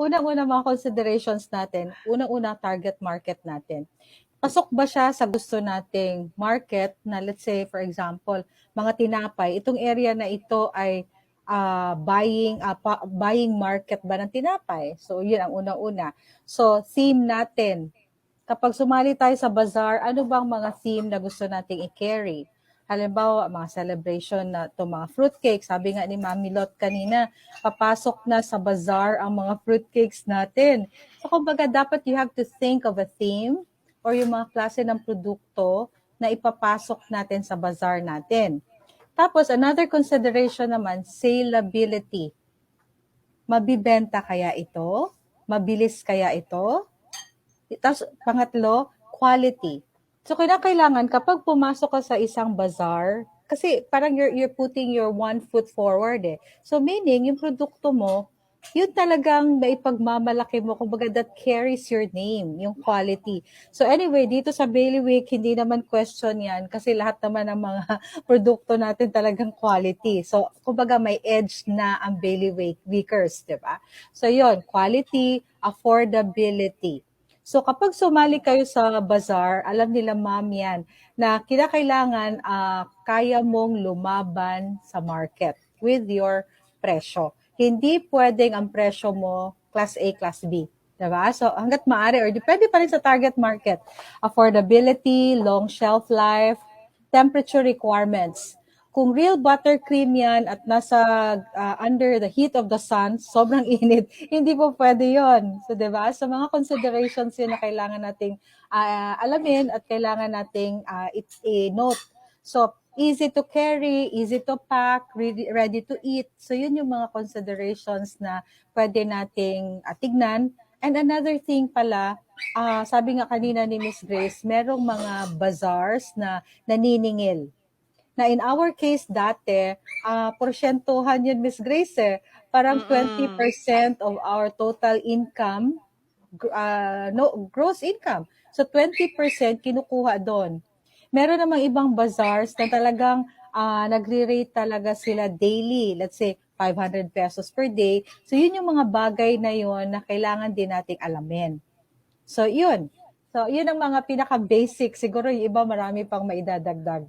unang-una mga considerations natin, unang-una target market natin. Pasok ba siya sa gusto nating market na let's say for example, mga tinapay, itong area na ito ay ah, buying ah, pa- buying market ba ng tinapay? So yun ang unang-una. So theme natin. Kapag sumali tayo sa bazaar, ano bang mga theme na gusto nating i-carry? Halimbawa, mga celebration na to mga fruitcake. Sabi nga ni Mami Lot kanina, papasok na sa bazaar ang mga fruitcakes natin. So, kumbaga, dapat you have to think of a theme or yung mga klase ng produkto na ipapasok natin sa bazaar natin. Tapos, another consideration naman, saleability. Mabibenta kaya ito? Mabilis kaya ito? Tapos, pangatlo, quality. So, kailangan kapag pumasok ka sa isang bazaar, kasi parang you're, you're putting your one foot forward eh. So, meaning, yung produkto mo, yun talagang maipagmamalaki mo. Kumbaga, that carries your name, yung quality. So, anyway, dito sa Bailiwick, hindi naman question yan kasi lahat naman ng mga produkto natin talagang quality. So, kumbaga, may edge na ang Bailiwick Wickers, di ba? So, yun, quality, affordability. So kapag sumali kayo sa bazaar, alam nila ma'am yan, na kinakailangan ah, kaya mong lumaban sa market with your presyo. Hindi pwedeng ang presyo mo class A, class B. Diba? So hanggat maaari, or depende pa rin sa target market. Affordability, long shelf life, temperature requirements. Kung real buttercream yan at nasa ah, under the heat of the sun, sobrang init, hindi po pwede yon. So, di ba? So, mga considerations yun na kailangan nating ah, alamin at kailangan nating ah, it- i-note. So, easy to carry, easy to pack, ready, ready to eat. So, yun yung mga considerations na pwede nating ah, tignan. And another thing pala, ah, sabi nga kanina ni Miss Grace, merong mga bazaars na naniningil na in our case dati, ah porsyentuhan yun, Miss Grace, eh. Parang Mm-mm. 20% of our total income, ah, no, gross income. So 20% kinukuha doon. Meron namang ibang bazaars na talagang ah, nagre-rate talaga sila daily. Let's say, 500 pesos per day. So yun yung mga bagay na yun na kailangan din nating alamin. So yun. So yun ang mga pinaka-basic. Siguro yung iba marami pang maidadagdag.